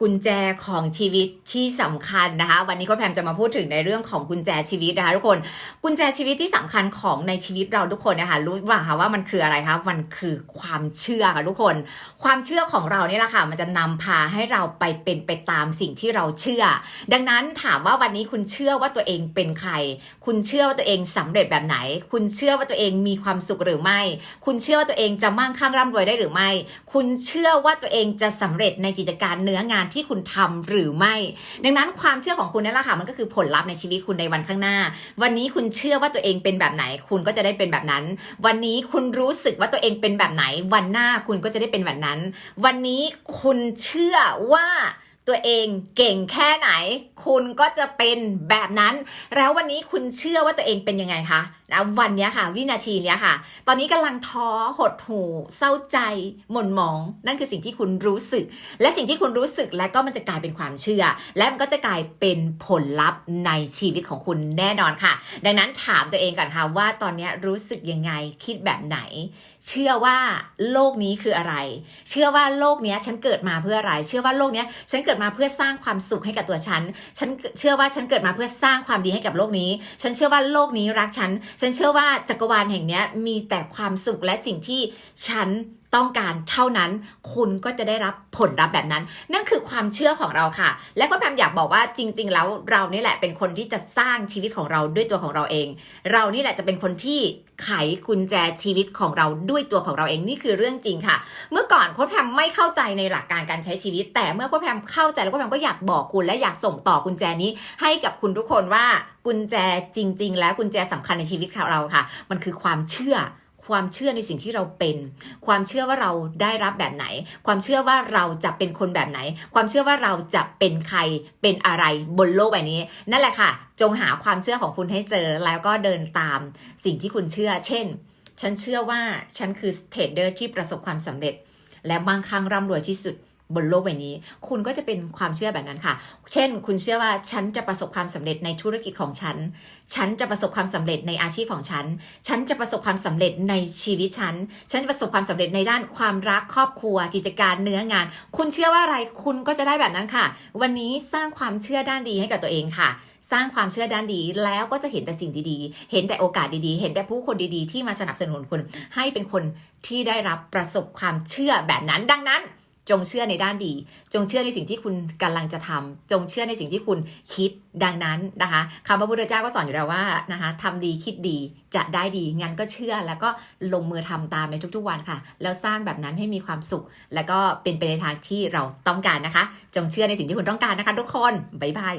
กุญแจของชีวิตที่สำคัญนะคะ วันนี้ก็แพมจะมาพูดถึงในเรื่องของกุญแจชีวิตนะคะทุกคนกุญแจชีวิตที่สำคัญของในชีวิตเราทุกคนนะคะรู้ว่าคะว่ามันคืออะไรคะมันคือความเชื่อค่ะทุกคน ความเชื่อของเรานี่แหละค่ะมันจะนำพาให้เราไปเป็นไปตามสิ่งที่เราเชื่อ ดังนั้นถามว่าวันนี้คุณเชื่อว่าตัวเองเป็นใคร คุณเชื่อว่าตัวเองสำเร็จแบบไหน คุณเชื่อว่าตัวเองมีความสุขหรือไม่ คุณเชื่อว่าตัวเองจะมั่งคั่งร่ำรวยได้หรือไม่ คุณเชื่อว่าตัวเองจะสำเร็จในกิจการเนื้องานที่คุณทำหรือไม่ ดังนั้นความเชื่อของคุณนั่นแหละค่ะมันก็คือผลลัพธ์ในชีวิตคุณในวันข้างหน้า วันนี้คุณเชื่อว่าตัวเองเป็นแบบไหน คุณก็จะได้เป็นแบบนั้น วันนี้คุณรู้สึกว่าตัวเองเป็นแบบไหน วันหน้าคุณก็จะได้เป็นแบบนั้น วันนี้คุณเชื่อว่าตัวเองเก่งแค่ไหน คุณก็จะเป็นแบบนั้น แล้ววันนี้คุณเชื่อว่าตัวเองเป็นยังไงคะนะวันนี้ค่ะ วินาทีนี้ค่ะ ตอนนี้กำลังท้อหดหู่เศร้าใจ หม่นหมอง นั่นคือสิ่งที่คุณรู้สึก และสิ่งที่คุณรู้สึกและก็มันจะกลายเป็นความเชื่อ และมันก็จะกลายเป็นผลลัพธ์ในชีวิตของคุณแน่นอนค่ะ ดังนั้นถามตัวเองก่อนค่ะว่าตอนนี้รู้สึกยังไงคิดแบบไหน เชื่อว่าโลกนี้คืออะไร เชื่อว่าโลกนี้ฉันเกิดมาเพื่ออะไร เชื่อว่าโลกนี้ฉันเกิดมาเพื่อสร้างความสุขให้กับตัวฉัน ฉันเชื่อว่าฉันเกิดมาเพื่อสร้างความดีให้กับโลกนี้ ฉันเชื่อว่าโลกนี้รักฉันฉันเชื่อว่าจักรวาลแห่งนี้มีแต่ความสุขและสิ่งที่ฉัน ต้องการเท่านั้น คุณก็จะได้รับผลลัพธ์แบบนั้น นั่นคือความเชื่อของเราค่ะ และก็แพมอยากบอกว่าจริง ๆ แล้วเรานี่แหละเป็นคนที่จะสร้างชีวิตของเราด้วยตัวของเราเอง เรานี่แหละจะเป็นคนที่ไขกุญแจชีวิตของเราด้วยตัวของเราเองนี่คือเรื่องจริงค่ะ เมื่อก่อนโค้ชแพมไม่เข้าใจในหลักการการใช้ชีวิต แต่เมื่อโค้ชแพมเข้าใจแล้วโค้ชแพมก็อยากบอกคุณและอยากส่งต่อกุญแจนี้ ให้กับคุณทุกคนว่ากุญแจจริง ๆ แล้วกุญแจสำคัญในชีวิตของเราค่ะ มันคือความเชื่อ ความเชื่อในสิ่งที่เราเป็น ความเชื่อว่าเราได้รับแบบไหน ความเชื่อว่าเราจะเป็นคนแบบไหน ความเชื่อว่าเราจะเป็นใครเป็นอะไรบนโลกใบนี้ นั่นแหละค่ะ จงหาความเชื่อของคุณให้เจอแล้วก็เดินตามสิ่งที่คุณเชื่อ เช่น ฉันเชื่อว่าฉันคือเทรดเดอร์ที่ประสบความสำเร็จ และบางครั้งร่ำรวยที่สุด บนโลกใบนี้ คุณก็จะเป็นความเชื่อแบบนั้นค่ะ เช่น คุณเชื่อว่าฉันจะประสบความสำเร็จในธุรกิจของฉัน ฉันจะประสบความสำเร็จในอาชีพของฉัน ฉันจะประสบความสำเร็จในชีวิตฉัน ฉันจะประสบความสำเร็จในด้านความรักครอบครัวกิจการเนื้องาน คุณเชื่อว่าอะไรคุณก็จะได้แบบนั้นค่ะ วันนี้สร้างความเชื่อด้านดีให้กับตัวเองค่ะสร้างความเชื่อด้านดีแล้วก็จะเห็นแต่สิ่งดีๆ เห็นแต่โอกาสดีๆ เห็นแต่ผู้คนดีๆ ที่มาสนับสนุนคุณให้เป็นคนที่ได้รับประสบความเชื่อแบบนั้นดังนั้น จงเชื่อในด้านดี จงเชื่อในสิ่งที่คุณกำลังจะทำจงเชื่อในสิ่งที่คุณคิดดังนั้นนะคะคำพระพุทธเจ้าก็สอนอยู่แล้วว่านะคะทำดีคิดดีจะได้ดีงั้นก็เชื่อแล้วก็ลงมือทำตามในทุกๆวันค่ะ แล้วสร้างแบบนั้นให้มีความสุข แล้วก็เป็นไปในทางที่เราต้องการนะคะ จงเชื่อในสิ่งที่คุณต้องการนะคะ ทุกคนบ๊ายบาย